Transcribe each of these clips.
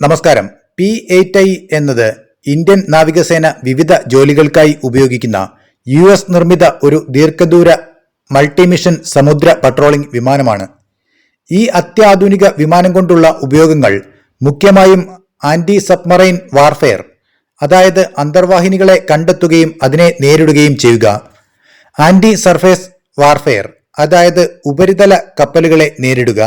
നമസ്കാരം. P eight I എന്നത് Indian നാവികസേന വിവിധ ജോലികൾക്കായി ഉപയോഗിക്കുന്ന യു എസ് നിർമ്മിത ഒരു ദീർഘദൂര മൾട്ടിമിഷൻ സമുദ്ര പട്രോളിംഗ് വിമാനമാണ്. ഈ അത്യാധുനിക വിമാനം കൊണ്ടുള്ള ഉപയോഗങ്ങൾ മുഖ്യമായും ആന്റി സബ്മറൈൻ വാർഫെയർ അതായത് അന്തർവാഹിനികളെ കണ്ടെത്തുകയും അതിനെ നേരിടുകയും ചെയ്യുക ആന്റി സർഫേസ് വാർഫെയർ അതായത് ഉപരിതല കപ്പലുകളെ നേരിടുക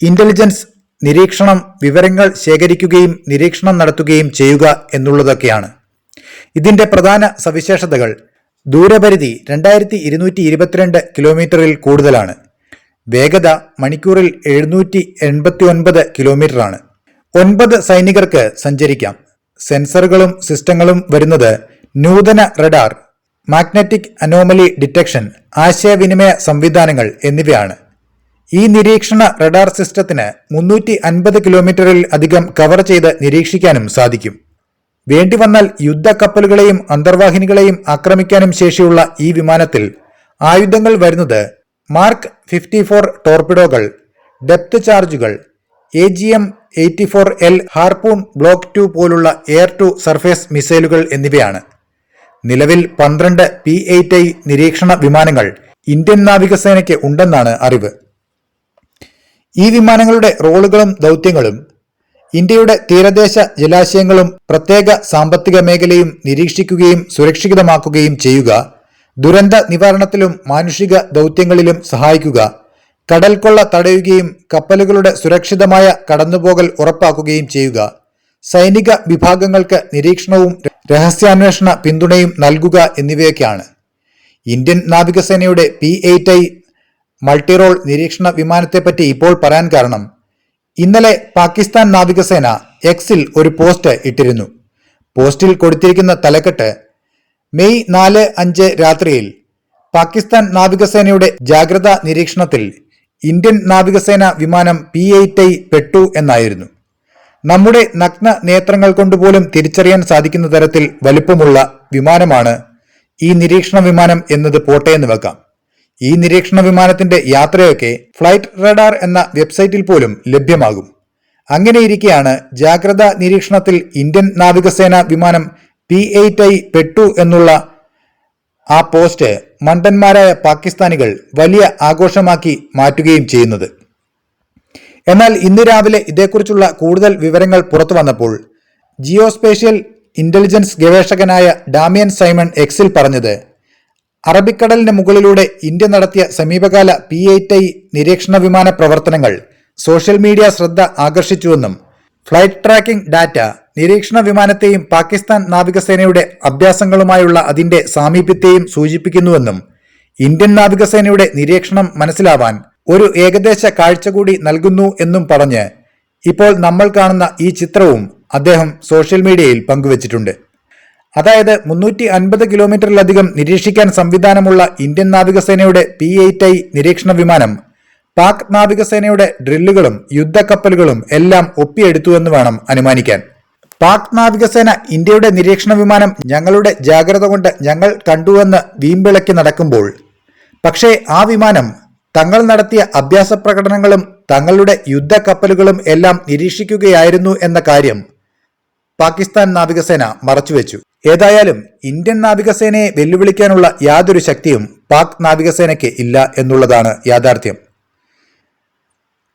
ഇന്റലിജൻസ് നിരീക്ഷണം വിവരങ്ങൾ ശേഖരിക്കുകയും നിരീക്ഷണം നടത്തുകയും ചെയ്യുക എന്നുള്ളതൊക്കെയാണ്. ഇതിന്റെ പ്രധാന സവിശേഷതകൾ ദൂരപരിധി രണ്ടായിരത്തി ഇരുന്നൂറ്റി ഇരുപത്തിരണ്ട് കിലോമീറ്ററിൽ കൂടുതലാണ്. വേഗത മണിക്കൂറിൽ എഴുന്നൂറ്റി എൺപത്തി ഒൻപത് കിലോമീറ്ററാണ്. ഒൻപത് സൈനികർക്ക് സഞ്ചരിക്കാം. സെൻസറുകളും സിസ്റ്റങ്ങളും വരുന്നത് നൂതന റഡാർ മാഗ്നറ്റിക് അനോമലി ഡിറ്റക്ഷൻ ആശയവിനിമയ സംവിധാനങ്ങൾ എന്നിവയാണ്. ഈ നിരീക്ഷണ റഡാർ സിസ്റ്റത്തിന് മുന്നൂറ്റി അൻപത് കിലോമീറ്ററിൽ അധികം കവർ ചെയ്ത് നിരീക്ഷിക്കാനും സാധിക്കും. വേണ്ടി വേണ്ടിവന്നാൽ യുദ്ധക്കപ്പലുകളെയും അന്തർവാഹിനികളെയും ആക്രമിക്കാനും ശേഷിയുള്ള ഈ വിമാനത്തിൽ ആയുധങ്ങൾ വരുന്നത് മാർക്ക് ഫിഫ്റ്റി ഫോർ ടോർപിഡോകൾ ഡെപ്ത് ചാർജുകൾ A G M eighty four L Harpoon block two പോലുള്ള എയർ ടു സർഫേസ് മിസൈലുകൾ എന്നിവയാണ്. നിലവിൽ പന്ത്രണ്ട് പി എയ്റ്റ് ഐ നിരീക്ഷണ വിമാനങ്ങൾ ഇന്ത്യൻ നാവികസേനയ്ക്ക് ഉണ്ടെന്നാണ് അറിവ്. ഈ വിമാനങ്ങളുടെ റോളുകളും ദൗത്യങ്ങളും ഇന്ത്യയുടെ തീരദേശ ജലാശയങ്ങളും പ്രത്യേക സാമ്പത്തിക മേഖലയും നിരീക്ഷിക്കുകയും സുരക്ഷിതമാക്കുകയും ചെയ്യുക ദുരന്ത നിവാരണത്തിലും മാനുഷിക ദൗത്യങ്ങളിലും സഹായിക്കുക കടൽക്കൊള്ള തടയുകയും കപ്പലുകളുടെ സുരക്ഷിതമായ കടന്നുപോകൽ ഉറപ്പാക്കുകയും ചെയ്യുക സൈനിക വിഭാഗങ്ങൾക്ക് നിരീക്ഷണവും രഹസ്യാന്വേഷണ പിന്തുണയും നൽകുക എന്നിവയൊക്കെയാണ്. ഇന്ത്യൻ നാവികസേനയുടെ പി എയ്റ്റ് ഐ മൾട്ടിറോൾ നിരീക്ഷണ വിമാനത്തെപ്പറ്റി ഇപ്പോൾ പറയാൻ കാരണം ഇന്നലെ പാകിസ്ഥാൻ നാവികസേന എക്സിൽ ഒരു പോസ്റ്റ് ഇട്ടിരുന്നു. പോസ്റ്റിൽ കൊടുത്തിരിക്കുന്ന തലക്കെട്ട് മെയ് നാല് അഞ്ച് രാത്രിയിൽ പാകിസ്ഥാൻ നാവികസേനയുടെ ജാഗ്രതാ നിരീക്ഷണത്തിൽ ഇന്ത്യൻ നാവികസേന വിമാനം പി എയ്റ്റ് ഐ പെട്ടു എന്നായിരുന്നു. നമ്മുടെ നഗ്ന നേത്രങ്ങൾ കൊണ്ടുപോലും തിരിച്ചറിയാൻ സാധിക്കുന്ന തരത്തിൽ വലുപ്പമുള്ള വിമാനമാണ് ഈ നിരീക്ഷണ വിമാനം എന്നത് പോട്ടെ എന്ന് വെക്കാം. ഈ നിരീക്ഷണ വിമാനത്തിന്റെ യാത്രയൊക്കെ ഫ്ലൈറ്റ് റഡാർ എന്ന വെബ്സൈറ്റിൽ പോലും ലഭ്യമാകും. അങ്ങനെയിരിക്കെയാണ് ജാഗ്രതാ നിരീക്ഷണത്തിൽ ഇന്ത്യൻ നാവികസേന വിമാനം പി എയ്റ്റ് ഐ പെട്ടു എന്നുള്ള ആ പോസ്റ്റ് മണ്ടന്മാരായ പാകിസ്ഥാനികൾ വലിയ ആഘോഷമാക്കി മാറ്റുകയും ചെയ്യുന്നത്. എന്നാൽ ഇന്ന് രാവിലെ ഇതേക്കുറിച്ചുള്ള കൂടുതൽ വിവരങ്ങൾ പുറത്തു വന്നപ്പോൾ ജിയോസ്പേഷ്യൽ ഇന്റലിജൻസ് ഗവേഷകനായ ഡാമിയൻ സൈമൺ എക്സിൽ പറഞ്ഞത് അറബിക്കടലിന് മുകളിലൂടെ ഇന്ത്യ നടത്തിയ സമീപകാല പി എയ്റ്റ് ഐ നിരീക്ഷണ വിമാന പ്രവർത്തനങ്ങൾ സോഷ്യൽ മീഡിയ ശ്രദ്ധ ആകർഷിച്ചുവെന്നും ഫ്ലൈറ്റ് ട്രാക്കിംഗ് ഡാറ്റ നിരീക്ഷണ വിമാനത്തെയും പാകിസ്ഥാൻ നാവികസേനയുടെ അഭ്യാസങ്ങളുമായുള്ള അതിന്റെ സാമീപ്യത്തെയും സൂചിപ്പിക്കുന്നുവെന്നും ഇന്ത്യൻ നാവികസേനയുടെ നിരീക്ഷണം മനസ്സിലാവാൻ ഒരു ഏകദേശ കാഴ്ച കൂടി നൽകുന്നു എന്നും പറഞ്ഞ് ഇപ്പോൾ നമ്മൾ കാണുന്ന ഈ ചിത്രവും അദ്ദേഹം സോഷ്യൽ മീഡിയയിൽ പങ്കുവച്ചിട്ടുണ്ട്. അതായത് മുന്നൂറ്റി അൻപത് കിലോമീറ്ററിലധികം നിരീക്ഷിക്കാൻ സംവിധാനമുള്ള ഇന്ത്യൻ നാവികസേനയുടെ പി എയ്റ്റ് ഐ നിരീക്ഷണ വിമാനം പാക് നാവികസേനയുടെ ഡ്രില്ലുകളും യുദ്ധക്കപ്പലുകളും എല്ലാം ഒപ്പിയെടുത്തുവെന്ന് വേണം അനുമാനിക്കാൻ. പാക് നാവികസേന ഇന്ത്യയുടെ നിരീക്ഷണ വിമാനം ഞങ്ങളുടെ ജാഗ്രത കൊണ്ട് ഞങ്ങൾ കണ്ടുവെന്ന് വീമ്പിളക്കി നടക്കുമ്പോൾ പക്ഷേ ആ വിമാനം തങ്ങൾ നടത്തിയ അഭ്യാസ പ്രകടനങ്ങളും തങ്ങളുടെ യുദ്ധക്കപ്പലുകളും എല്ലാം നിരീക്ഷിക്കുകയായിരുന്നു എന്ന കാര്യം പാകിസ്ഥാൻ നാവികസേന മറച്ചുവെച്ചു. ഏതായാലും ഇന്ത്യൻ നാവികസേനയെ വെല്ലുവിളിക്കാനുള്ള യാതൊരു ശക്തിയും പാക് നാവികസേനയ്ക്ക് ഇല്ല എന്നുള്ളതാണ് യാഥാർത്ഥ്യം.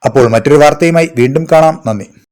അപ്പോൾ മറ്റൊരു വാർത്തയുമായി വീണ്ടും കാണാം. നന്ദി.